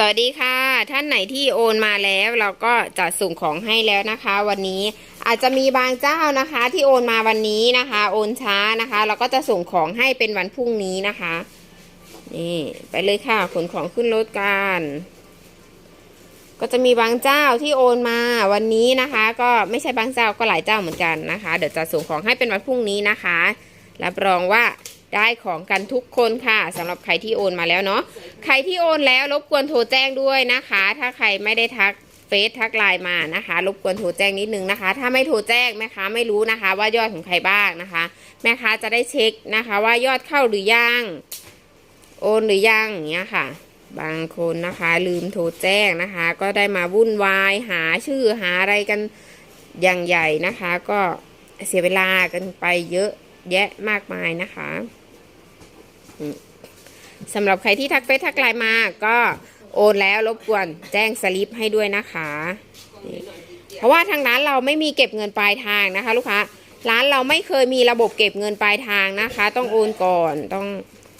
สวัสดีค่ะ ท่านไหนที่โอนมาแล้วเราก็จะส่งของให้แล้วนะคะ วันนี้อาจจะมีบางเจ้านะคะ ที่โอนมาวันนี้นะคะ โอนช้านะคะ เราก็จะส่งของให้เป็นวันพรุ่งนี้นะคะนี่ไปเลยค่ะขนของขึ้นรถกันก็จะมีบางเจ้าที่โอนมาวันนี้นะคะ ก็ไม่ใช่บางเจ้าก็หลายเจ้าเหมือนกันนะคะ เดี๋ยวจะส่งของให้เป็นวันพรุ่งนี้นะคะรับรองว่า ได้ของกันทุกคนค่ะสำหรับใครที่โอนมาแล้วเนาะใครที่โอนแล้วรบกวนโทรแจ้งด้วยนะคะ ถ้าใครไม่ได้ทักเฟซทักไลน์มานะคะ รบกวนโทรแจ้งนิดนึงนะคะ ถ้าไม่โทรแจ้งแม่ค้าไม่รู้นะคะ ว่ายอดของใครบ้างนะคะ แม่ค้าจะได้เช็คนะคะ ว่ายอดเข้าหรือยังโอนหรือยังอย่างเงี้ยค่ะ บางคนนะคะลืมโทรแจ้งนะคะ ก็ได้มาวุ่นวายหาชื่อหาอะไรกันอย่างใหญ่นะคะ ก็เสียเวลากันไปเยอะแยะมากมายนะคะ สำหรับใครที่ทักเฟซทักไลน์มาก็โอนแล้วรบกวนแจ้งสลิปให้ด้วยนะคะ เพราะว่าทางร้านเราไม่มีเก็บเงินปลายทางนะคะ ลูกค้าร้านเราไม่เคยมีระบบเก็บเงินปลายทางนะคะ ต้องโอนก่อนต้อง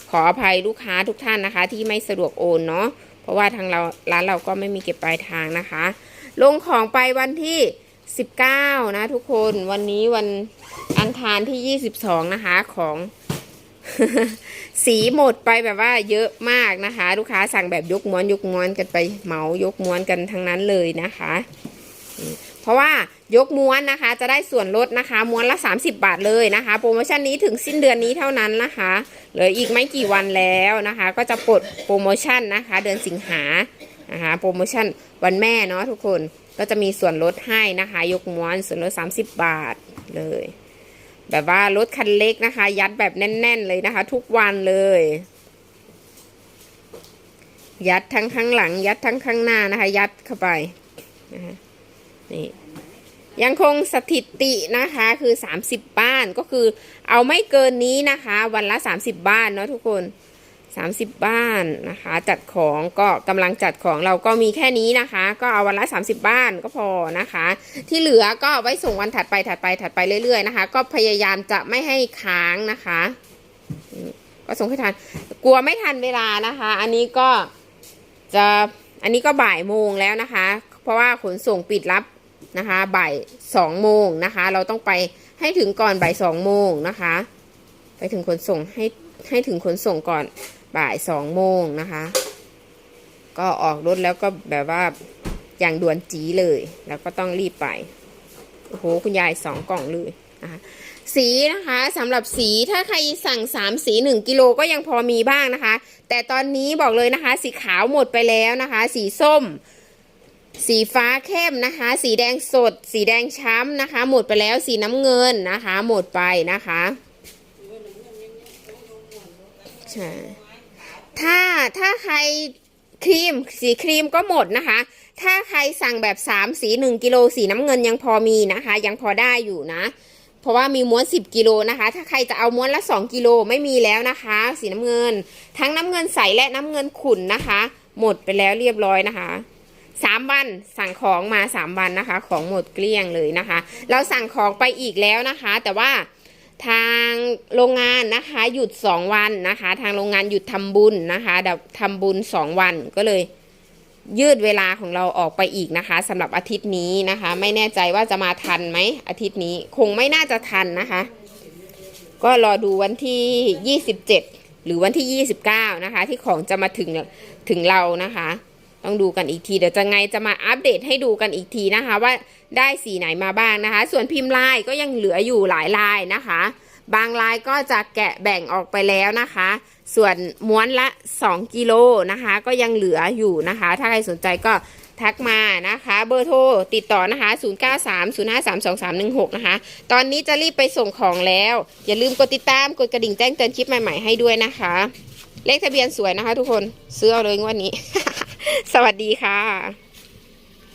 ขออภัยลูกค้าทุกท่านนะคะ ที่ไม่สะดวกโอนเนาะเพราะว่าทางเราร้านเราก็ไม่มีเก็บปลายทางนะคะ ลงของไปวันที่ 19 นะทุกคนวันนี้วันอังคารที่ 22 นะคะของ สีหมดไปแบบว่าเยอะมากนะคะ ลูกค้าสั่งแบบยกม้วนยกม้วนกันไปเหมายกม้วนกันทั้งนั้นเลยนะคะ เพราะว่ายกม้วนนะคะ จะได้ส่วนลดนะคะ ม้วนละ 30 บาทเลยนะคะ โปรโมชั่นนี้ถึงสิ้นเดือนนี้เท่านั้นนะคะเหลืออีกไม่กี่วันแล้วนะคะ ก็จะปลดโปรโมชั่นนะคะ เดือนสิงหานะคะโปรโมชั่นวันแม่เนาะทุกคนก็จะมีส่วนลดให้นะคะ ยกม้วนส่วนลด 30 บาทเลย แบบว่ารถคันเล็กนะคะ ยัดแบบแน่น ๆ เลยนะคะ ทุกวันเลย ยัดทั้งข้างหลัง ยัดทั้งข้างหน้านะคะ ยัดเข้าไปนะคะนี่ยังคงสถิตินะคะคือ 30 บ้านก็คือเอาไม่เกินนี้นะคะ วันละ 30 บ้านเนาะทุกคน 30 บ้านนะคะ จัดของก็กำลังจัดของเราก็มีแค่นี้นะคะ ก็เอาวันละ 30 บ้านก็พอนะคะ ที่เหลือก็ไว้ส่งวันถัดไปถัดไปถัดไปเรื่อยๆนะคะ ก็พยายามจะไม่ให้ค้างนะคะ ก็ส่งให้ทันกลัวไม่ทันเวลานะคะ อันนี้ก็จะอันนี้ก็บ่ายโมงแล้วนะคะ เพราะว่าขนส่งปิดรับนะคะ บ่ายสองโมงนะคะ เราต้องไปให้ถึงก่อนบ่ายสองโมงนะคะ ไปถึงขนส่งให้ให้ถึงขนส่งก่อน บ่ายสองโมงนะคะ ก็ออกรถแล้วก็แบบว่าอย่างด่วนจีเลย แล้วก็ต้องรีบไป โอ้โห คุณยายสองกล่องเลยนะคะสีนะคะสำหรับสีถ้าใครสั่ง 3 สี 1 กิโลก็ยังพอมีบ้างนะคะ แต่ตอนนี้บอกเลยนะคะ สีขาวหมดไปแล้วนะคะ สีส้ม สีฟ้าเข้มนะคะ สีแดงสด สีแดงช้ำนะคะ หมดไปแล้วสีน้ำเงินนะคะ หมดไปนะคะใช่ ถ้าถ้าใครครีมสีครีมก็หมดนะคะ ถ้าใครสั่งแบบ 3 สี 1 กิโลสีน้ำเงินยังพอมีนะคะ ยังพอได้อยู่นะ เพราะว่ามีม้วน 10 กิโลนะคะ ถ้าใครจะเอาม้วนละ 2 กิโลไม่มีแล้วนะคะ สีน้ำเงิน ทั้งน้ำเงินใสและน้ำเงินขุ่นนะคะ หมดไปแล้วเรียบร้อยนะคะสามวันสั่งของมาสามวันนะคะ ของหมดเกลี้ยงเลยนะคะ เราสั่งของไปอีกแล้วนะคะ แต่ว่า ทางโรงงานนะคะหยุด 2 วันนะคะ ทางโรงงานหยุดทำบุญนะคะเดี๋ยวทำบุญ 2 วันก็เลย ยืดเวลาของเราออกไปอีกนะคะสำหรับอาทิตย์นี้นะคะ ไม่แน่ใจว่าจะมาทันไหมอาทิตย์นี้คงไม่น่าจะทันนะคะ ก็รอดูวันที่ 27 หรือวันที่ 29 นะคะ ที่ของจะมาถึงถึงเรานะคะ ต้องดูกันอีกที เดี๋ยวจะไงจะมาอัปเดตให้ดูกันอีกทีนะคะ ว่าได้สีไหนมาบ้างนะคะ ส่วนพิมพ์ลายก็ยังเหลืออยู่หลายลายนะคะ บางลายก็จะแกะแบ่งออกไปแล้วนะคะ ส่วนม้วนละ 2 กิโลนะคะ ก็ยังเหลืออยู่นะคะ ถ้าใครสนใจก็ทักมานะคะ เบอร์โทรติดต่อนะคะ 0930532316 นะคะ ตอนนี้จะรีบไปส่งของแล้ว อย่าลืมกดติดตามกดกระดิ่งแจ้งเตือนคลิปใหม่ๆให้ด้วยนะคะ เลขทะเบียนสวยนะคะทุกคนซื้อเอาเลยงวันนี้ สวัสดีค่ะ